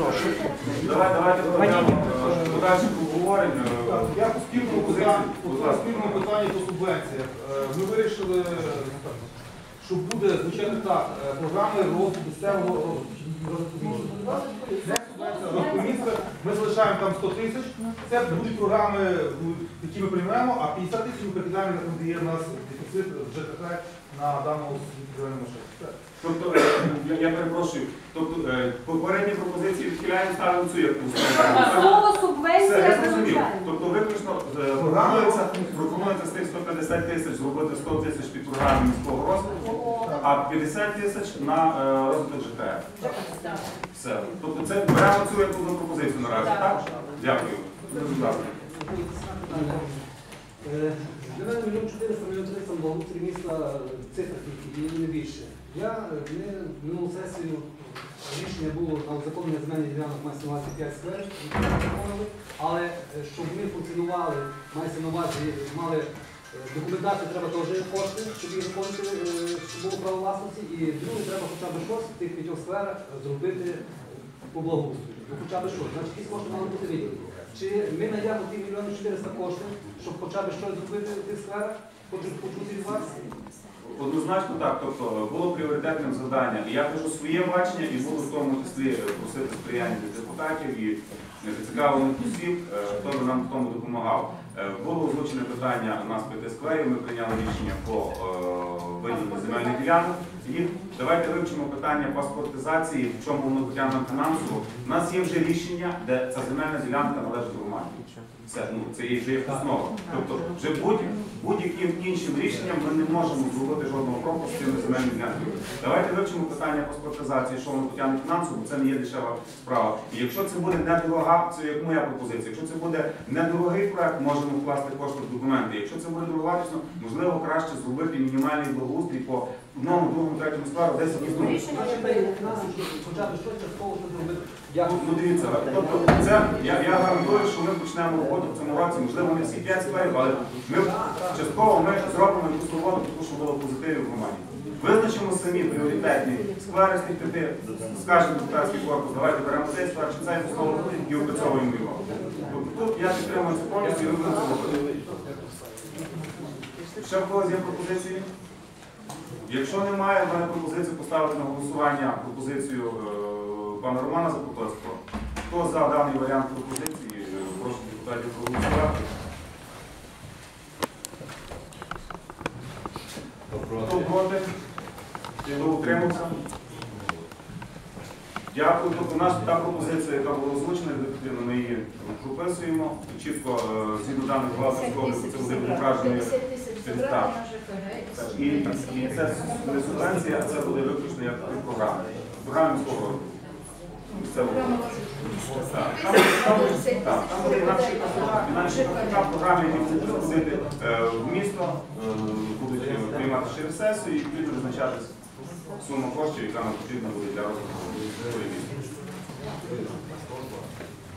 Давай, давайте проведемо е, подальше обговорення. Я по спільному питанню, по спільному питанню по субвенціях. Е, Ми вирішили, що буде звучати так, е, програми розвитку місцевого розвитку. Ми залишаємо там 100 тисяч. Це будуть програми, які ми приймемо, а 50 тисяч ми перекидаємо, там, де є в нас дефіцит в ЖКХ на даному зеленому шляху. Тобто, е, я, я перепрошую, тобто е, попередні пропозиції відхиляємо, ставимо цю як. Слово Все, субвенція я зрозумів. Тобто виключно е, пропонується, пропонується з тих 150 тисяч зробити 100 тисяч під програму міського розвитку, а 50 тисяч на е, розвиток ЖКФ. Все. Тобто це беремо цю як одну пропозицію наразі, так? Дякую. Будь ласка. Для мільйон 400 мільйон 300 благоустрій міста цифра тільки і не більше. Я ми минулу сесію рішення було на узаконення земельних ділянок мається на увазі 5 скверів, які ми але е, щоб ми функціонували, мається на увазі, мали е, документацію, треба теж кошти, щоб виконати, е, щоб було право власності. І друге, треба хоча б щось в тих п'ятьох сферах зробити по благоустрою. Ну, хоча б щось. Значить, якісь кошти мали бути виділені. Чи ми знайдемо ті мільйони 400 коштів, щоб хоча б щось зробити в тих сферах? Хочу почути від вас. Однозначно так, тобто було пріоритетним завдання. Я кажу своє бачення і буду в тому числі просити сприяння від депутатів і зацікавлених осіб, е, хто би нам в тому допомагав. Е, Було озвучене питання у нас п'яти скверів, ми прийняли рішення по е, виділенню земельних ділянок. І давайте вивчимо питання паспортизації, в чому воно потягне фінансово. У нас є вже рішення, де ця земельна ділянка належить громаді. Це, ну, це є вже як основа. Тобто вже будь, будь-яким іншим рішенням ми не можемо зробити жодного кроку з цими земельними ділянками. Давайте вивчимо питання паспортизації, що воно потягне фінансово, бо це не є дешева справа. І якщо це буде недорога, це як моя пропозиція. Якщо це буде недорогий проект, можемо вкласти кошти в документи. Якщо це буде дороговартісно, можливо краще зробити мінімальний благоустрій по одному, другому, третьому складу, 10 днів. Щось частково зробити. Ну, дивіться, тобто це я, я гарантую, що ми почнемо роботу в цьому році. Можливо, не всі 5 скверів, але ми частково ми зробимо якусь роботу, таку, що було позитивів в громаді. Визначимо самі пріоритетні сквери з тих п'яти, скажемо депутатський корпус, давайте беремо цей сквер, чи цей слово і опрацьовуємо його. Тобто тут я підтримую це повністю і ми будемо робити. Ще в когось є пропозиції? Якщо немає, в мене пропозиція поставити на голосування пропозицію е, пана Романа Закутовського. Хто за даний варіант пропозиції, е, прошу депутатів проголосувати. Хто проти? Хто утримався? Дякую. Тобто у нас та пропозиція, яка була озвучена, відповідно, ми її прописуємо. Чітко е, згідно даних власних це буде як 50 тисяч ЖКГ. І, і це не субвенція, а це буде виключно як. Програма міського розвитку. Місцевого там- буде інакше така які будуть приходити е, в місто, е, будуть приймати через сесію і відповідно визначатись сума коштів, яка нам потрібна буде для розвитку.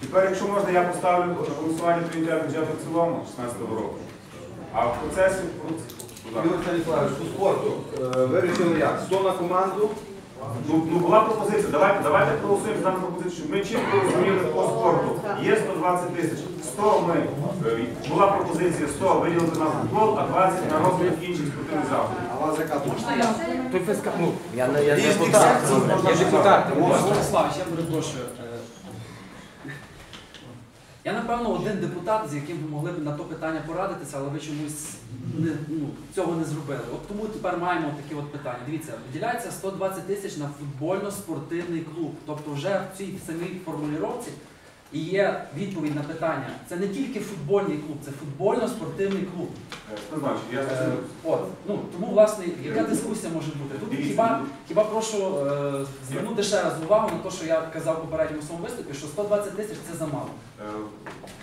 Тепер, якщо можна, я поставлю голосування прийняття бюджету в цілому 16 року. А в процесі, будь Станіславович, по спорту е, вирішили як? 100 на команду, Ну, ну була пропозиція. Давайте, давайте проголосуємо за пропозицію. щоб Ми чітко розуміли по спорту. Є 120 тисяч. 100 ми е, була пропозиція 100 виділити на футбол, а 20 на розвиток інших спортивних заходів. Той феска, ну, я не я депутат. Я депутат. Владиславович, я перепрошую. Е, Я, напевно, один депутат, з яким ви могли б на то питання порадитися, але ви чомусь не, ну, цього не зробили. От тому тепер маємо такі от питання. Дивіться, виділяється 120 тисяч на футбольно-спортивний клуб. Тобто вже в цій самій формулювання і є відповідь на питання. Це не тільки футбольний клуб, це футбольно-спортивний клуб. Е, я Е. От, ну, тому, власне, яка дискусія може бути? Тут хіба, хіба прошу е, звернути ще раз увагу на те, що я казав попередньому своєму виступі, що 120 тисяч це замало. Е,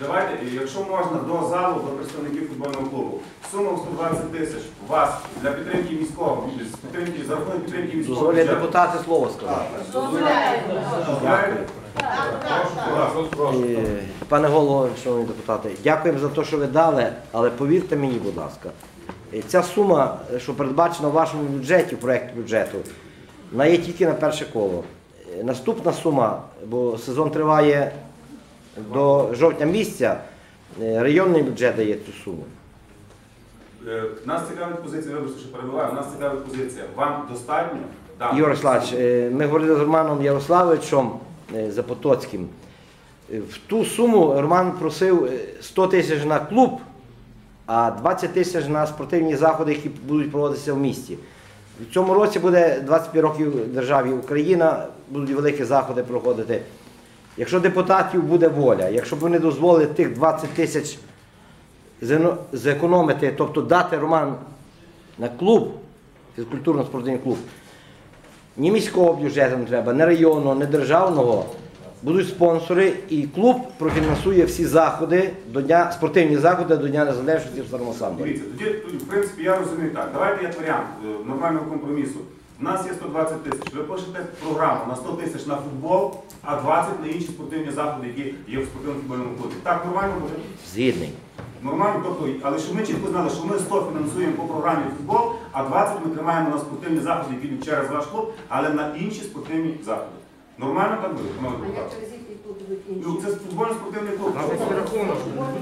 Давайте, якщо можна, до залу, до представників футбольного клубу. Сума в 120 тисяч у вас для підтримки міського, підтримки, за рахунок підтримки міського бюджету. депутати слово сказати. Дякую. Пане голово, шановні депутати, дякуємо за те, що ви дали, але повірте мені, будь ласка, ця сума, що передбачена в вашому бюджеті, в проєкті бюджету, вона є тільки на перше коло. Наступна сума, бо сезон триває до жовтня місяця, е, районний бюджет дає цю суму. Е, Нас цікавить позиція, вибачте, що перебуваю, нас цікавить позиція. Вам достатньо? Ігор Славович, е, ми говорили з Романом Ярославовичем е, Запотоцьким. Е, В ту суму Роман просив е, 100 тисяч на клуб, а 20 тисяч на спортивні заходи, які будуть проводитися в місті. В цьому році буде 25 років державі Україна, будуть великі заходи проходити. Якщо депутатів буде воля, якщо б вони дозволили тих 20 тисяч зекономити, тобто дати Роман на клуб, фізкультурно-спортивний клуб, ні міського бюджету не треба, ні районного, ні державного. Будуть спонсори, і клуб профінансує всі заходи до дня, спортивні заходи до Дня Незалежності в Старому Самборі. Дивіться, тоді, тоді, в принципі, я розумію так. Давайте як варіант е, нормального компромісу. У нас є 120 тисяч. Ви пишете програму на 100 тисяч на футбол, а 20 на інші спортивні заходи, які є в спортивному футбольному клубі. Так, нормально буде? Згідний. Нормально, тобто, але щоб ми чітко знали, що ми 100 фінансуємо по програмі футбол, а 20 ми тримаємо на спортивні заходи, які йдуть через ваш клуб, але на інші спортивні заходи. Нормально так буде? А Панове як депутати? Ну, це футбольно-спортивний клуб.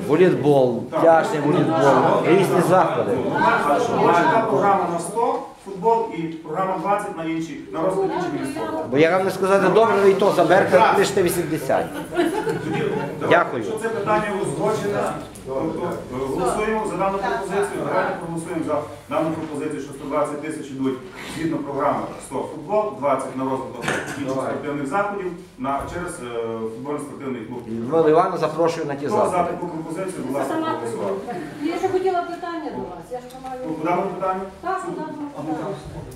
Волейбол, пляжний волейбол, різні заходи. Ну, нормально, але що була така програма на 100 футбол і програма 20 на інші, на розвиток інших видів спорту. Бо я вам не сказати, добре, ви і то заберете, лише 80. Тоді, давайте, Дякую. Якщо це питання узгоджене, голосуємо за дану пропозицію, давайте проголосуємо за дану пропозицію, що 120 тисяч йдуть згідно програми 100 футбол, 20 на розвиток інших спортивних заходів на, через е, футбольно-спортивний клуб. Людмила Івановна запрошую на ті Хто за таку пропозицію, будь ласка, сама проголосував. Я ще хотіла питання до вас. Я ж маю. Ну, Куди питання? Так, ми питання?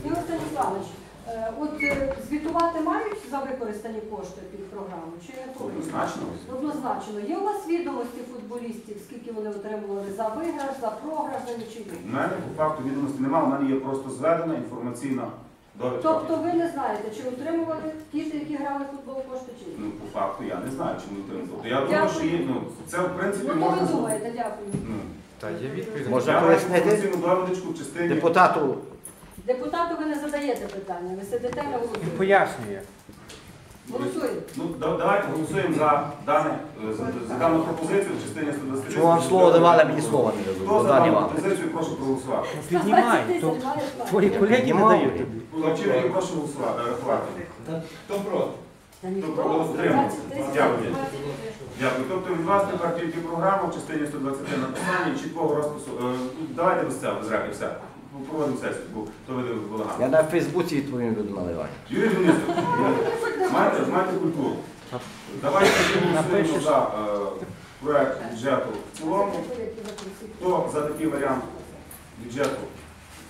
Ігор Станіславович, е, от е, звітувати мають за використані кошти під програму? Чи не? Однозначно. Однозначно. Є у вас відомості футболістів, скільки вони отримували за виграш, за програш, за нічию? У мене по факту відомості немає, у мене є просто зведена інформаційна довідка. Тобто ви не знаєте, чи отримували діти, які грали в футбол кошти чи ні? Ну, по факту я не знаю, чому отримав. Тобто я думаю, що є, ну, це в принципі Ну, то можна... ви думаєте, дякую. Ну, Можна я маю пояснити інформаційну довідочку в частині... депутату Депутату ви не задаєте питання, ви сидите на голосуєте. Пояснює. Голосуємо. Ну, да- давайте голосуємо за, дане, е, за, за дану пропозицію в частині 120. Чому вам слово давали, мені слова не дадуть. Хто за Богдан дану Іванович. пропозицію, прошу проголосувати. Піднімай, то твої колеги не дають тобі. Хлопчини, прошу голосувати. е, рахувати. Хто проти? Тобто утримався. Дякую. Дякую. Тобто від вас тепер тільки програма в частині 120 написання і чіткого розпису. Е, ну, Давайте без цього, без реки, все. Ну, Проводимо сесію, бо то ви Я на Фейсбуці відповім Людмила Івановна. Юрій Денисович, маєте культуру. Давайте голосуємо за е, проект бюджету в цілому. Хто за такий варіант бюджету?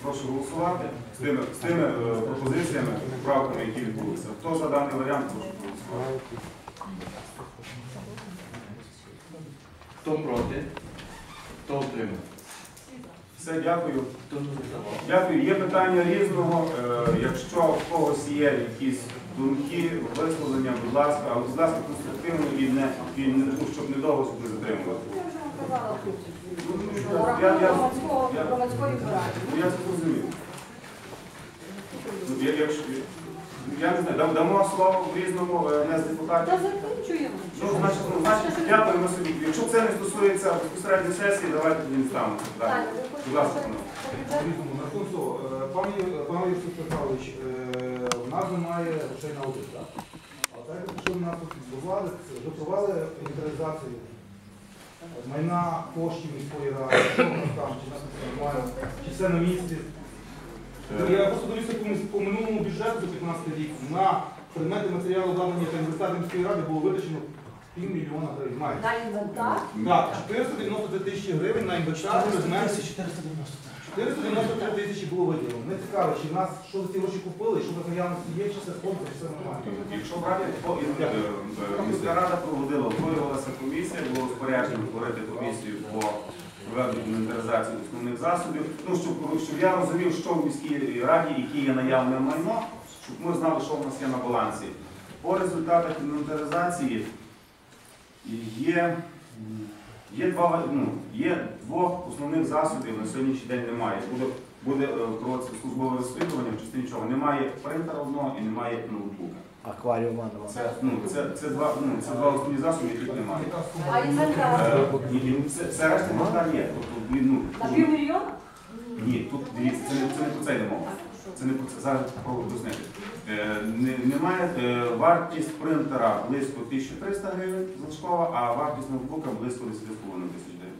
Прошу голосувати з тими, з тими е, пропозиціями, правками, які відбулися. Хто за даний варіант, прошу голосувати. Хто проти? Хто утримав? Все, дякую. Не? Дякую. Є питання різного. Е, Якщо в когось є якісь думки, висловлення, будь ласка, але будь ласка, конструктивно і не, і не щоб недовго собі затримувати. Я я- я- я-. Я зрозумів. Ну, я- Якщо я не знаю, дам- дамо слово в різному е, не з Та депутатів. закінчуємо. Ну, значить, ну, значить, дякуємо собі. Якщо це не стосується безпосередньо сесії, давайте тоді не ставимо це ви Будь ласка, рахунок цього, е, пан Ю- пан Петрович, е, у нас немає грошей на аудит, так? А так, якщо в нас тут відбували, це провели інвентаризацію майна коштів міської ради, що в нас там, чи в нас все нормально, чи все на місці. Я просто дивлюся по, по минулому бюджету за 15 рік на предмети матеріалу обладнання та інвентарю міської ради було витрачено півмільйона гривень. майже. На інвентар. Так, 493 тисячі гривень на інвентар, предмети. 493 тисячі було виділено. Не цікаво, чи в нас що за ці гроші купили, що в наявності є, чи все спонсор, чи все нормально. Якщо брати, то е, е, міська рада проводила, утворювалася комісія, було розпорядження утворити комісію по проведенню інвентаризації основних засобів. Ну, щоб, щоб я розумів, що в міській раді, які є наявне майно, щоб ми знали, що в нас є на балансі. По результатах інвентаризації є, є, два, ну, є двох основних засобів на сьогоднішній день немає. Буде, буде е, проводитися службове розслідування в частині чого. Немає принтера одного і немає ноутбука. Акваріума нема. Це, ну, це, це, два, ну, це два основні засоби, яких немає. А інвентар Е, і- і Це, це решта інвентар є. Тобто, він, на ну, півмільйона? Ні, тут дивіться, це не, це не про це йде мова. Це не про це. Зараз спробую пояснити. Е, не- немає е, вартість принтера близько 1300 гривень залишкова, а вартість ноутбука близько 10,5 тисяч гривень.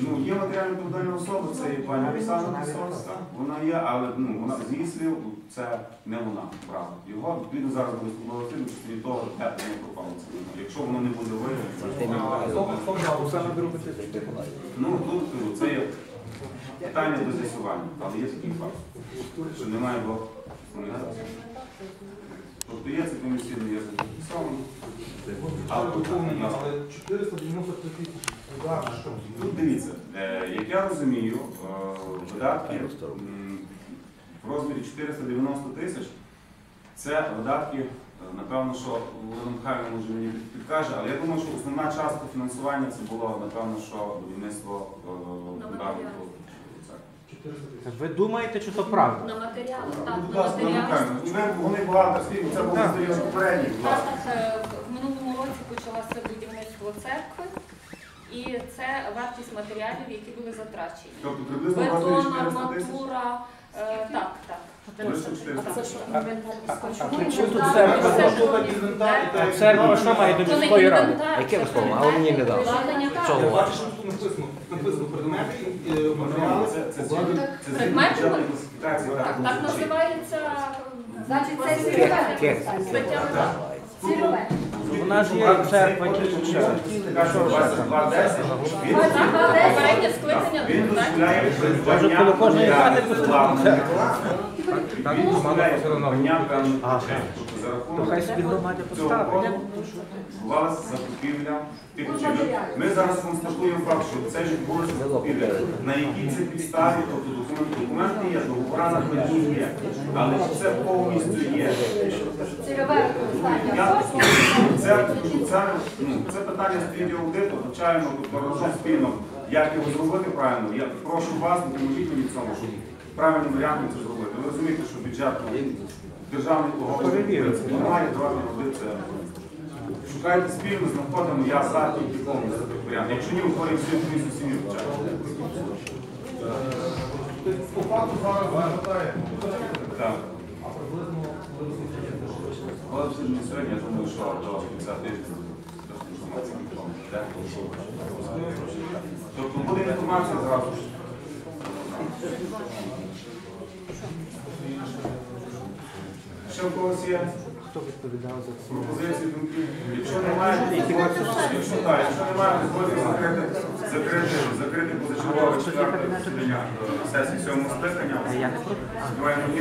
Ну, є матеріальна відповідальна особа, це є пані Оксана Пісовська. Вона є, але ну, вона з її слів, це не вона брала. Його відповідно зараз буде фільм, що від того, де воно пропало. це. Якщо воно не буде виявлено, ну тут кажу, це є питання до з'ясування, але є такий факт, що немає блок Тобто є це комісійно, є зафіксовано. Але тут, Доповнення, але 493 тисячі. Удар. Тут дивіться, е, як я розумію, е, видатки в розмірі 490 тисяч це видатки, е, напевно, що Олена Михайловна може мені підкаже, але я думаю, що основна частка фінансування це було, напевно, що будівництво ударного. Ви думаєте, чи то правда? На матеріали, так, на матеріали. Вони багато слів, це було серйозно почалося будівництво церкви, і це вартість матеріалів, які були затрачені. Тобто приблизно Бетон, арматура, е, так, так. Близько 400 А це що інвентар? Чому при чому тут інвентар? церква? Що має до міської ради? інвентар, Яке це ви слово? А мені не дали. Чого? Тут написано. Написано предмети, е, матеріали. Предмети так називається. Значить, це Стаття Вона ж є черпа церква, кодекс тільки бюджету, каже, 22.10, він Так, так, Попереднє скликання Він дозволяє Може, коло кожної хати обладнання. Так, Він дозволяє все одно. За рахунок цього поставить. коду закупівля тих речей. Ми зараз констатуємо факт, що це ж відбулося закупівля. На якій це підставі, тобто документи, документи є, договора на події є. Але чи це повністю є? Я, це, це, ну, це питання стоїть аудиту, вивчаємо тут разом спільно, як його зробити правильно. Я прошу вас, допоможіть мені в цьому, щоб правильним варіантом це зробити. Ви розумієте, що бюджет державний Перевірити. немає, державний це. Шукайте спільно, знаходимо, я за тільки повністю такий варіант. Якщо ні, утворюємо всі комісію самі вивчаємо. Тобто, По факту зараз виглядає. Так. А приблизно розумієте, що не сьогодні, я думаю, що до кінця тижня трохи. Тобто буде інформація зразу ж. Ще в когось є Хто відповідав за це? пропозиції, думки? Якщо немає, якщо так, якщо немає, дозвольте закрити, закрити, закрити позачергове четверте засідання е, сесії сьомого скликання. Сподіваємося,